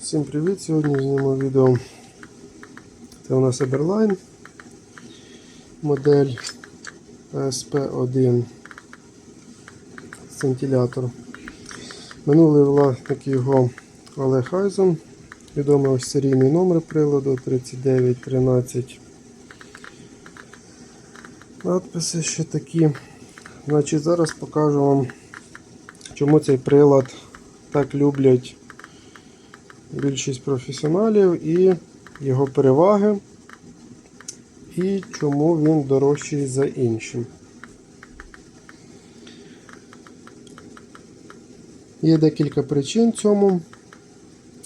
Всім привіт! Сьогодні зніму відео. Це у нас Eberline модель SP1 сантилятор. Минулий власник його Олег Айзен. Відомий ось серійний номер приладу 3913. Надписи ще такі. Значить, зараз покажу вам, чому цей прилад так люблять більшість професіоналів і його переваги, і чому він дорожчий за іншим. Є декілька причин цьому.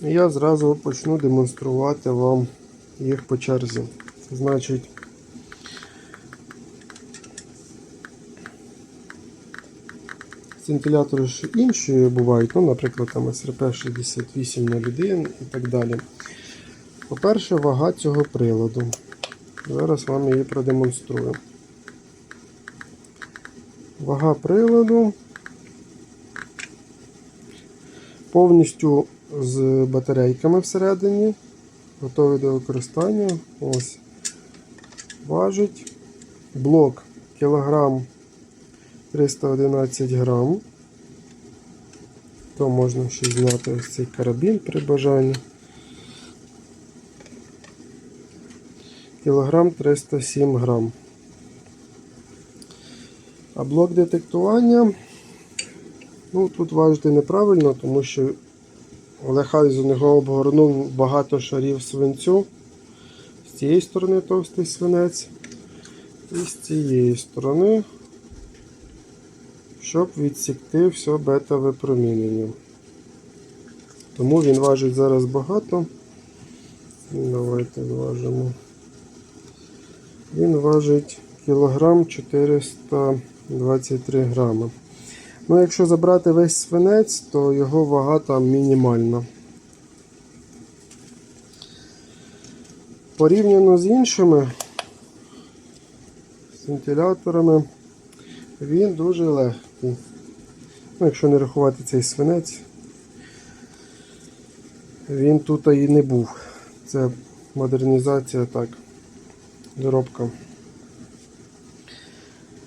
Я зразу почну демонструвати вам їх по черзі. Значить, Вентилятори ж інші бувають, ну, наприклад, там SRP 6801 і так далі. По-перше, вага цього приладу. Зараз вам її продемонструю. Вага приладу повністю з батарейками всередині, готовий до використання. Ось важить блок кілограм 311 грам. То можна ще зняти ось цей карабін при бажанні. Кілограм 307 грам. А блок детектування, ну тут важити неправильно, тому що Олег Айзен його обгорнув багато шарів свинцю. З цієї сторони товстий свинець і з цієї сторони щоб відсікти все бета-випромінення. Тому він важить зараз багато. Давайте зважимо. Він важить кілограм 423 грами. Ну, якщо забрати весь свинець, то його вага там мінімальна. Порівняно з іншими вентиляторами, він дуже легкий. Ну, якщо не рахувати цей свинець, він тут і не був. Це модернізація так, доробка.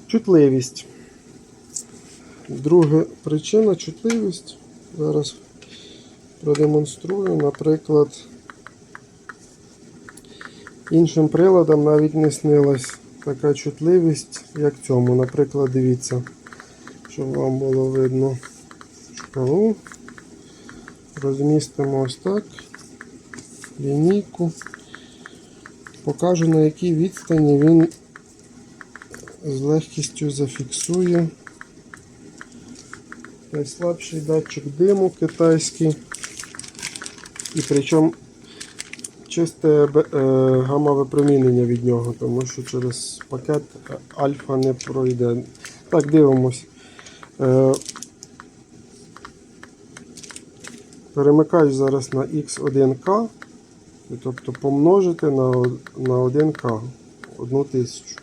Чутливість. Друга причина чутливість. Зараз продемонструю, наприклад, іншим приладам навіть не снилась така чутливість, як цьому. Наприклад, дивіться щоб вам було видно шкалу. Розмістимо ось так, лінійку. Покажу на якій відстані він з легкістю зафіксує. Найслабший датчик диму китайський. І причому чисте е, гамма випромінення від нього, тому що через пакет альфа не пройде. Так, дивимось. Е, перемикаю зараз на X1К, тобто помножити на на 1К, 1000.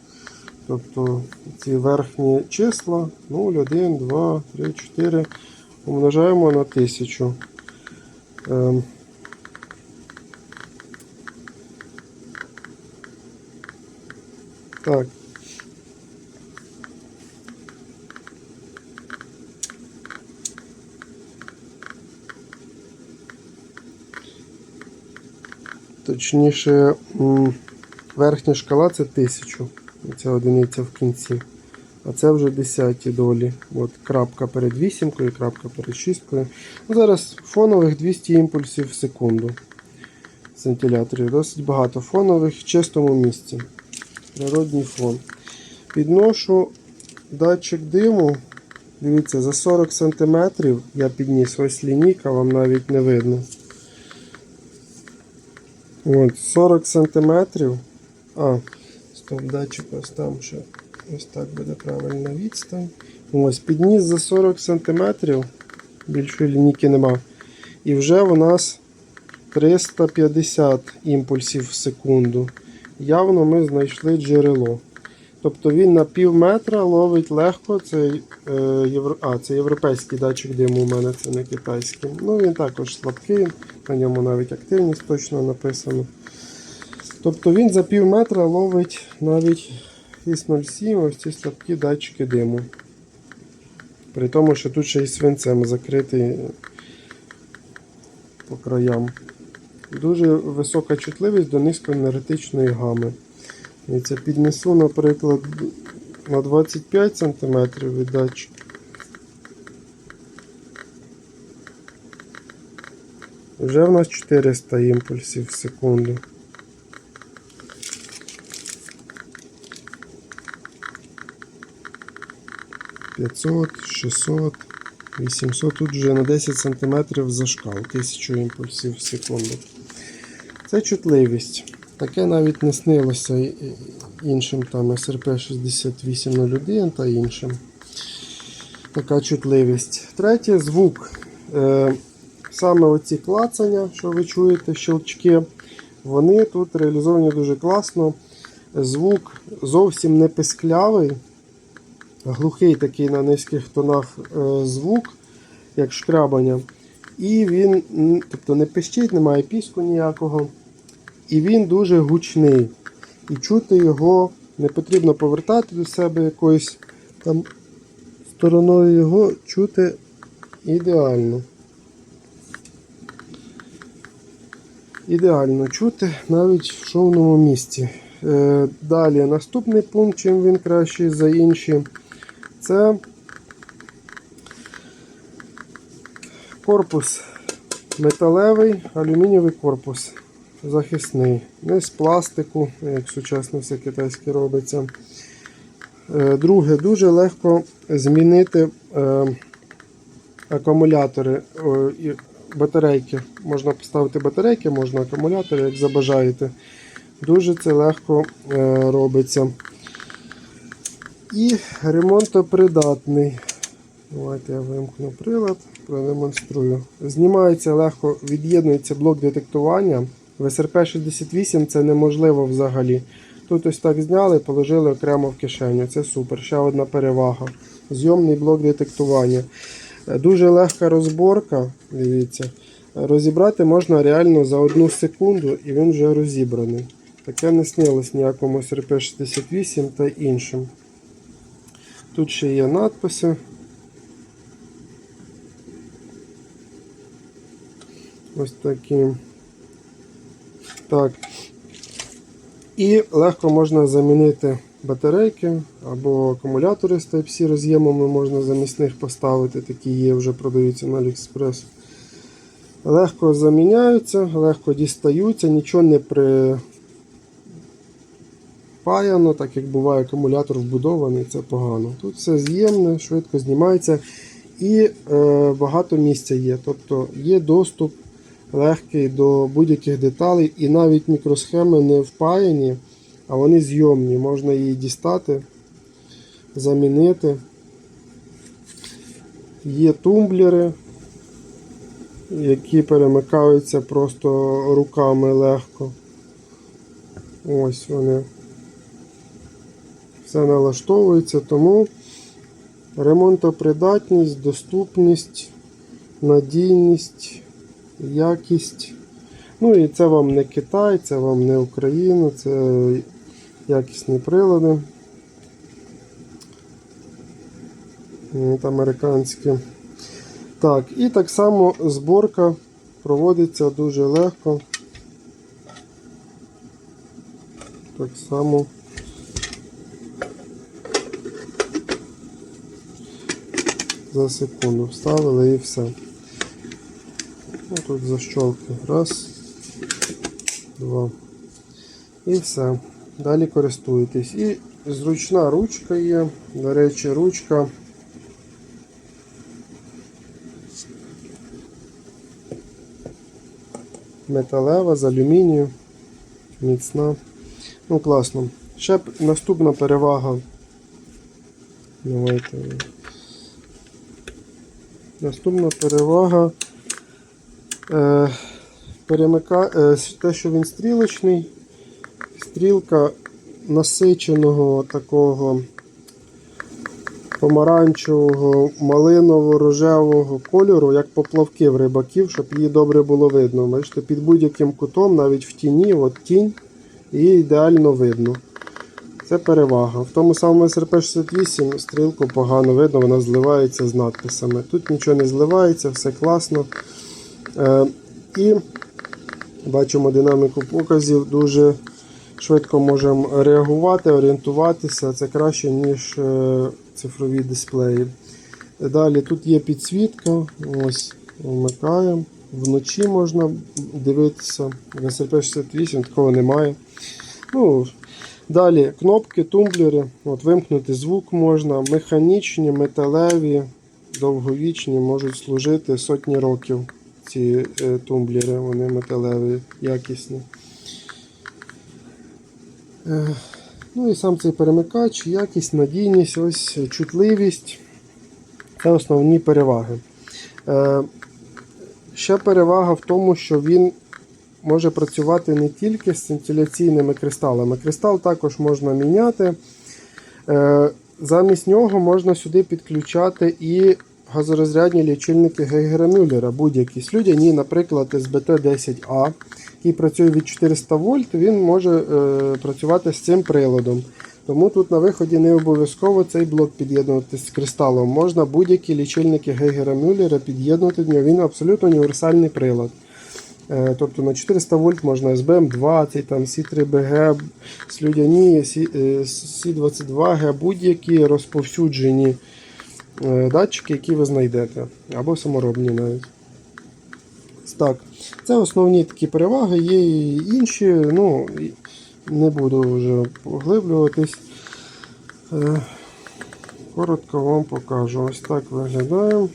Тобто ці верхні числа 0, 1, 2, 3, 4 умножаємо на 1000. Ем, так. Точніше, верхня шкала це 1000. Ця одиниця в кінці. А це вже 10 долі. От крапка перед вісімкою, крапка перед шісткою. Ну, Зараз фонових 200 імпульсів в секунду. З вентиляторів. Досить багато фонових в чистому місці. Природній фон. Підношу датчик диму. Дивіться, за 40 см я підніс ось лінійка, вам навіть не видно. От, 40 сантиметрів. А, стоп, датчик ось там ще ось так буде правильна відстань. Ось, підніс за 40 сантиметрів. Більшої лінійки нема. І вже у нас 350 імпульсів в секунду. Явно ми знайшли джерело. Тобто він на пів метра ловить легко. Це, е, євро... а, це європейський датчик диму у мене, це не китайський. Ну він також слабкий, на ньому навіть активність точно написано. Тобто він за пів метра ловить навіть із 0,7 ось ці слабкі датчики диму. При тому, що тут ще й свинцем закритий по краям. Дуже висока чутливість до низькоенергетичної гами. І це піднесу, наприклад, на 25 см від датчика. Вже в нас 400 імпульсів в секунду. П'ятсот, 600, 800, тут вже на 10 см зашкал, 1000 імпульсів в секунду. Це чутливість. Таке навіть не снилося іншим там SRP 6801 та іншим. Така чутливість. Третє звук. Саме оці клацання, що ви чуєте, щелчки, вони тут реалізовані дуже класно. Звук зовсім не писклявий, глухий такий на низьких тонах е, звук, як шкрябання. І він тобто не пищить, немає піску ніякого. І він дуже гучний. І чути його не потрібно повертати до себе якоюсь там стороною його чути ідеально. Ідеально чути навіть в шовному місці. Е, далі наступний пункт, чим він кращий за інші, це корпус металевий, алюмінієвий корпус захисний. Не з пластику, як сучасно все китайське робиться. Е, Друге, дуже легко змінити е, акумулятори батарейки. Можна поставити батарейки, можна акумулятори, як забажаєте. Дуже це легко е, робиться. І ремонтопридатний. Давайте я вимкну прилад, продемонструю. Знімається легко, від'єднується блок детектування. В SRP 68 це неможливо взагалі. Тут ось так зняли, положили окремо в кишеню. Це супер. Ще одна перевага. Зйомний блок детектування. Дуже легка розборка. Дивіться. Розібрати можна реально за одну секунду і він вже розібраний. Таке не снилось ніякому SRP 68 та іншим. Тут ще є надписи. Ось такі. Так. І легко можна замінити батарейки або акумулятори з Type-C роз'ємами можна замість них поставити. Такі є, вже продаються на AliExpress. Легко заміняються, легко дістаються, нічого не припаяно, так як буває акумулятор вбудований, це погано. Тут все з'ємне, швидко знімається і е, багато місця є. Тобто є доступ легкий до будь-яких деталей, і навіть мікросхеми не впаяні, а вони зйомні. Можна її дістати, замінити. Є тумблери, які перемикаються просто руками легко. Ось вони. Все налаштовується, тому ремонтопридатність, доступність, надійність якість. Ну і це вам не Китай, це вам не Україна, це якісні прилади. От американські. Так, і так само зборка проводиться дуже легко. Так само. За секунду вставили і все. Ну, тут защолки. Раз, два. І все. Далі користуєтесь. І зручна ручка є. До речі, ручка. Металева з алюмінію. Міцна. Ну, класно. Ще наступна перевага. Давайте. Наступна перевага. Е, перемика... е, те, що він стрілочний, стрілка насиченого такого помаранчевого, малиново-рожевого кольору, як поплавки в рибаків, щоб її добре було видно. Бачите, під будь-яким кутом, навіть в тіні, от тінь, її ідеально видно. Це перевага. В тому самому СРП-68 стрілку погано видно, вона зливається з надписами. Тут нічого не зливається, все класно. Е, і бачимо динаміку показів, дуже швидко можемо реагувати, орієнтуватися. Це краще, ніж е, цифрові дисплеї. Далі тут є підсвітка. Ось вмикаємо. Вночі можна дивитися. На СРП-68 такого немає. Ну, Далі кнопки, тумблери. От, Вимкнути звук можна. Механічні, металеві, довговічні, можуть служити сотні років. Ці е, тумблери, вони металеві, якісні. Е, ну і сам цей перемикач, якість, надійність, ось чутливість. Це основні переваги. Е, ще перевага в тому, що він може працювати не тільки з цинтиляційними кристалами. Кристал також можна міняти. Е, Замість нього можна сюди підключати і газорозрядні лічильники Гейгера Мюллера, будь-які слюдяні, наприклад, СБТ-10А, який працює від 400 вольт, він може е, працювати з цим приладом. Тому тут на виході не обов'язково цей блок під'єднувати з кристалом. Можна будь-які лічильники Гейгера Мюллера під'єднути до нього. Він абсолютно універсальний прилад. Е, Тобто на 400 вольт можна SBM20, там C3BG, слюдяні, C22G, будь-які розповсюджені е, датчики, які ви знайдете, або саморобні навіть. Так, Це основні такі переваги, є і інші, ну, не буду вже поглиблюватись. Е, Коротко вам покажу. Ось так виглядає.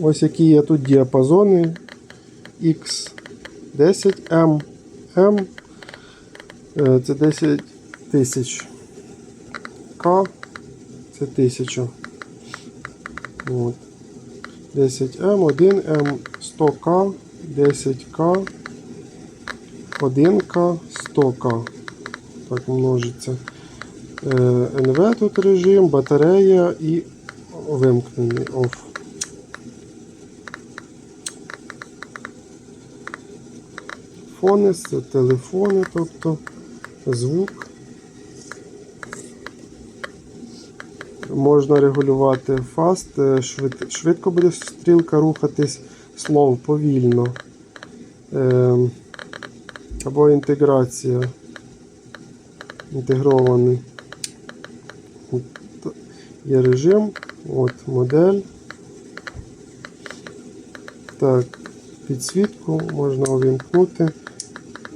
Ось які є тут діапазони X10, M, M, е, це 10 тисяч. К це 1000. От. 10М, 1М, 100К, 10К, 1К, 100К. Так множиться. Е, НВ тут режим, батарея і вимкнений оф. Фони, це телефони, тобто звук. Можна регулювати фаст, е, швид, швидко буде стрілка рухатись, слов повільно. Е, або інтеграція. Інтегрований. Є режим, от модель. Так, підсвітку можна увімкнути.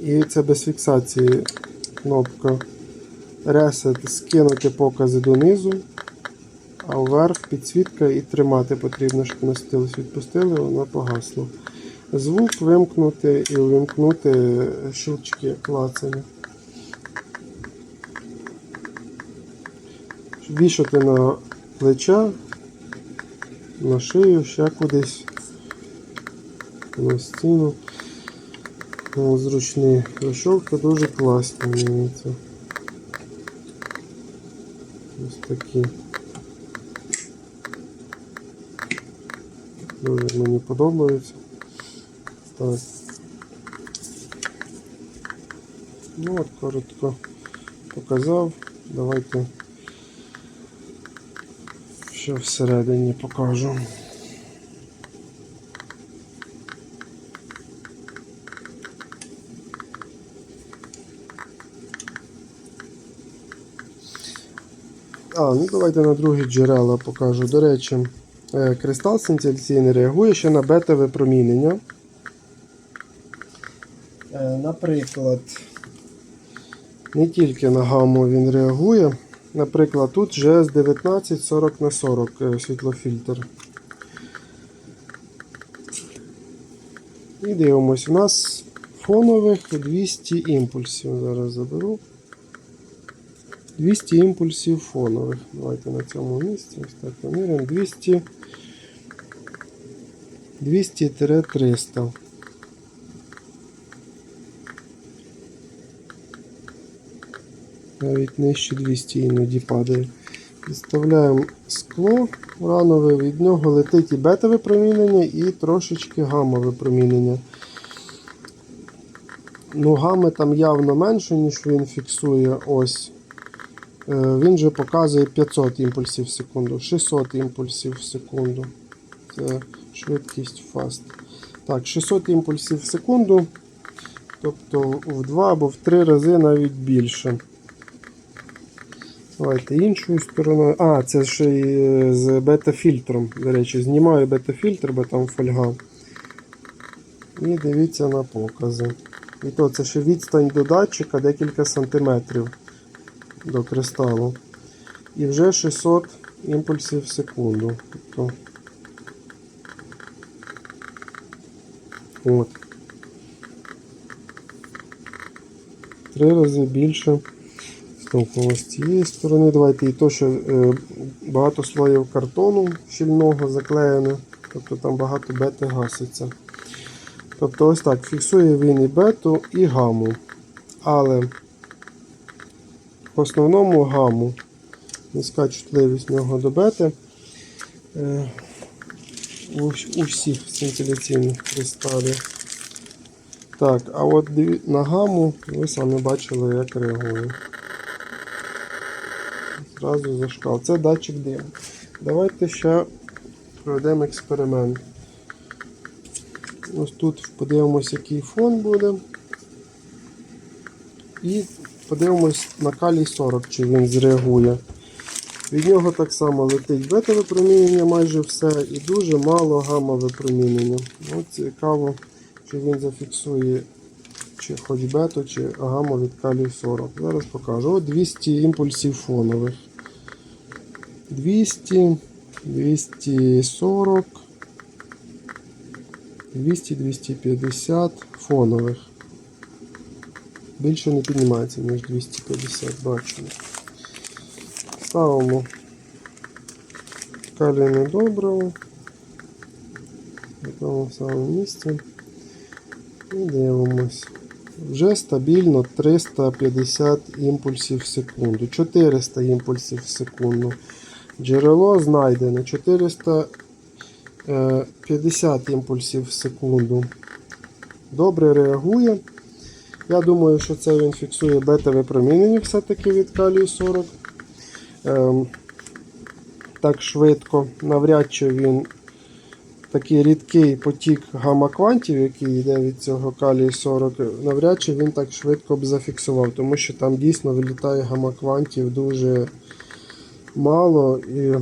І це без фіксації кнопка Reset скинути покази донизу, а вверх підсвітка і тримати потрібно, щоб насвітилось, відпустили, воно погасло. Звук вимкнути і увімкнути щелчки клацання. Вішати на плеча, на шию, ще кудись, на стіну. О, Зручні розшовки дуже це. Ось такі. Дуже мені подобаються. Так. Ну от коротко показав. Давайте ще всередині покажу. А, ну давайте на другі джерела покажу. До речі, кристал синтезаційний реагує ще на бета випромінення. Е, Наприклад, не тільки на гамму він реагує. Наприклад, тут GS 19 40 на 40 е, світлофільтр. І дивимось, у нас фонових 200 імпульсів. Зараз заберу. 200 імпульсів фонових. Давайте на цьому місці. Ось так поміряємо. 200 200-300. навіть нижче 200 іноді падає. Підставляємо скло уранове, від нього летить і бета випромінення, і трошечки гамма випромінення. Ну, гами там явно менше, ніж він фіксує. Ось. Е, Він же показує 500 імпульсів в секунду, 600 імпульсів в секунду. Це швидкість фаст. Так, 600 імпульсів в секунду. Тобто в 2 або в 3 рази навіть більше. Давайте іншою стороною. А, це ще й е, з бета-фільтром. До речі, знімаю бета-фільтр, бо там фольга. І дивіться на покази. І то це ще відстань до датчика декілька сантиметрів до кристалу. І вже 600 імпульсів в секунду. Тобто, от. Три рази більше. Тобто з цієї сторони. Давайте і то, що е, багато слоїв картону щільного заклеєно. Тобто там багато бети гаситься. Тобто ось так, фіксує він і бету, і гаму. Але в основному гаму. Низька чутливість нього до бети. Е, у, всіх сцинтиляційних кристалів. Так, а от на гаму ви самі бачили, як реагує. Зразу зашкал. Це датчик диму. Давайте ще проведемо експеримент. Ось тут подивимось, який фон буде. І подивимось на калій 40, чи він зреагує. Від нього так само летить бета випромінення майже все і дуже мало гамма випромінення. От цікаво, чи він зафіксує чи хоч бету, чи гамма від калію 40. Зараз покажу. От 200 імпульсів фонових. 200, 240, 200, 250 фонових. Більше не піднімається, ніж 250, бачимо. Ставимо калійне добриво. На тому самому місці. І дивимось. Вже стабільно 350 імпульсів в секунду. 400 імпульсів в секунду. Джерело знайдено 450 імпульсів в секунду. Добре реагує. Я думаю, що це він фіксує бета-випромінення все-таки від калію 40. Ем, так швидко. Навряд чи він такий рідкий потік гамма-квантів, який йде від цього калію 40, навряд чи він так швидко б зафіксував, тому що там дійсно вилітає гамма-квантів дуже мало і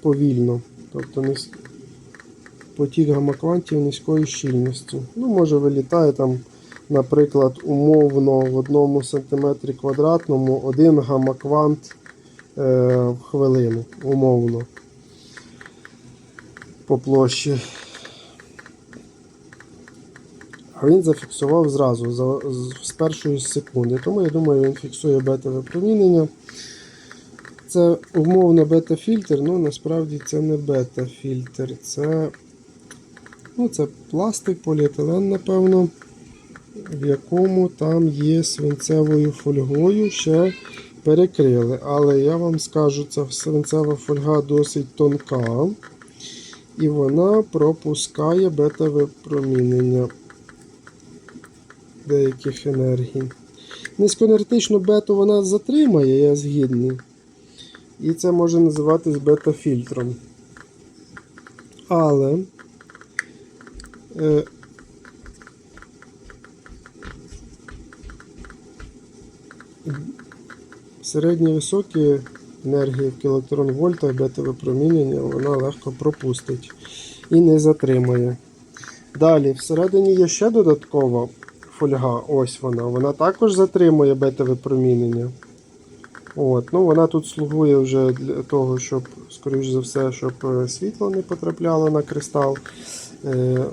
повільно. Тобто потік гамма-квантів низької щільності. Ну, може вилітає там, наприклад, умовно в одному сантиметрі квадратному один гамма-квант е, в хвилину, умовно по площі. А він зафіксував зразу за, з, першої секунди. Тому я думаю, він фіксує бета-випромінення. Це умовно бета-фільтр, ну насправді це не бета-фільтр, це, ну, це пластик, поліетилен, напевно, в якому там є свинцевою фольгою ще перекрили. Але я вам скажу, ця свинцева фольга досить тонка. І вона пропускає бета-випромінення деяких енергій. Низькоенергетичну бету вона затримає, я згідний. І це може називатись бета-фільтром. Але середні високі енергії в кілоелектрон вольта бета-випромінення вона легко пропустить і не затримує. Далі, всередині є ще додаткова фольга, ось вона. Вона також затримує бета-випромінення. От, ну Вона тут слугує вже для того, щоб, скоріш за все, щоб е, світло не потрапляло на кристал. Е,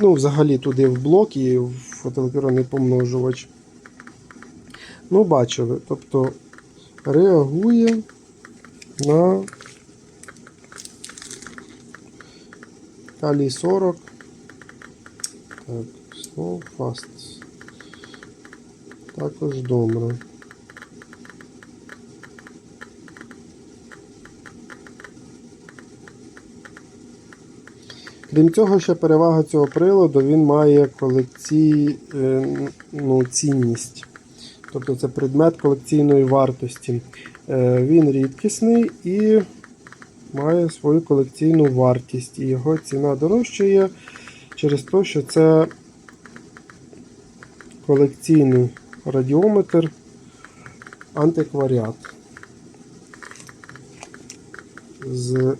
ну, Взагалі туди в блок і в фотоелектронний помножувач. Ну, бачили. Тобто реагує на калій 40. Так, Slow Fast. Також добре. Крім цього, ще перевага цього приладу, він має колекцій, е, цінність. Тобто це предмет колекційної вартості. Е, Він рідкісний і має свою колекційну вартість. І його ціна дорожчає через те, що це колекційний радіометр антикваріат. З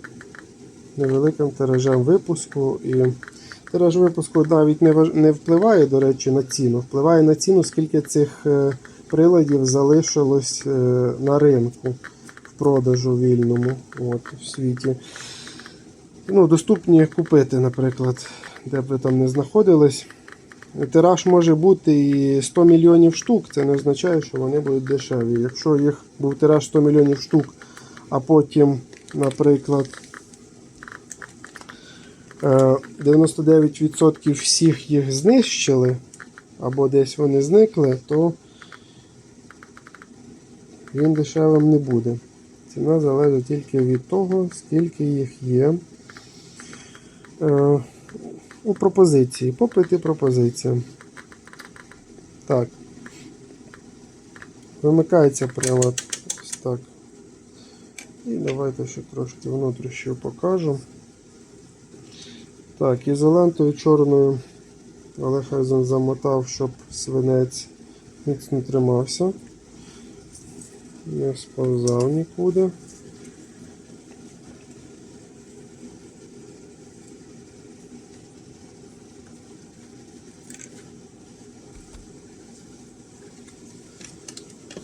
невеликим тиражем випуску. І тираж випуску навіть не, не впливає, до речі, на ціну. Впливає на ціну, скільки цих е, приладів залишилось е, на ринку в продажу вільному от, в світі. Ну, доступні купити, наприклад, де б ви там не знаходились. Тираж може бути і 100 мільйонів штук, це не означає, що вони будуть дешеві. Якщо їх був тираж 100 мільйонів штук, а потім, наприклад, 99% всіх їх знищили, або десь вони зникли, то він дешевим не буде. Ціна залежить тільки від того, скільки їх є. Е, у пропозиції. Попит і пропозиція. Так. Вимикається прилад. Ось так. І давайте ще трошки внутрішньо покажу. Так, ізолентою чорною але замотав, щоб свинець міцно тримався. Не сповзав нікуди.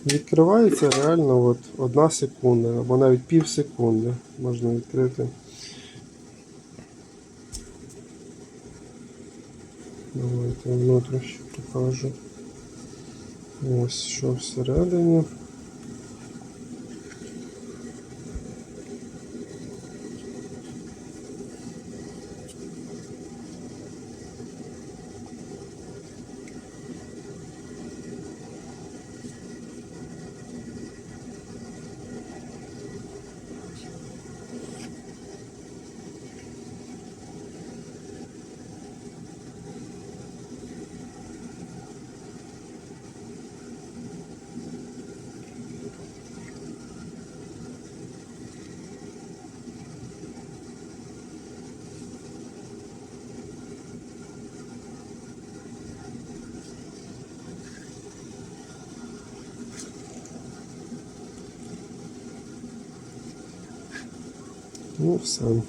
Відкривається реально от одна секунда або навіть пів секунди можна відкрити. Давайте внутрішньо покажу. Ось що всередині. Ну все.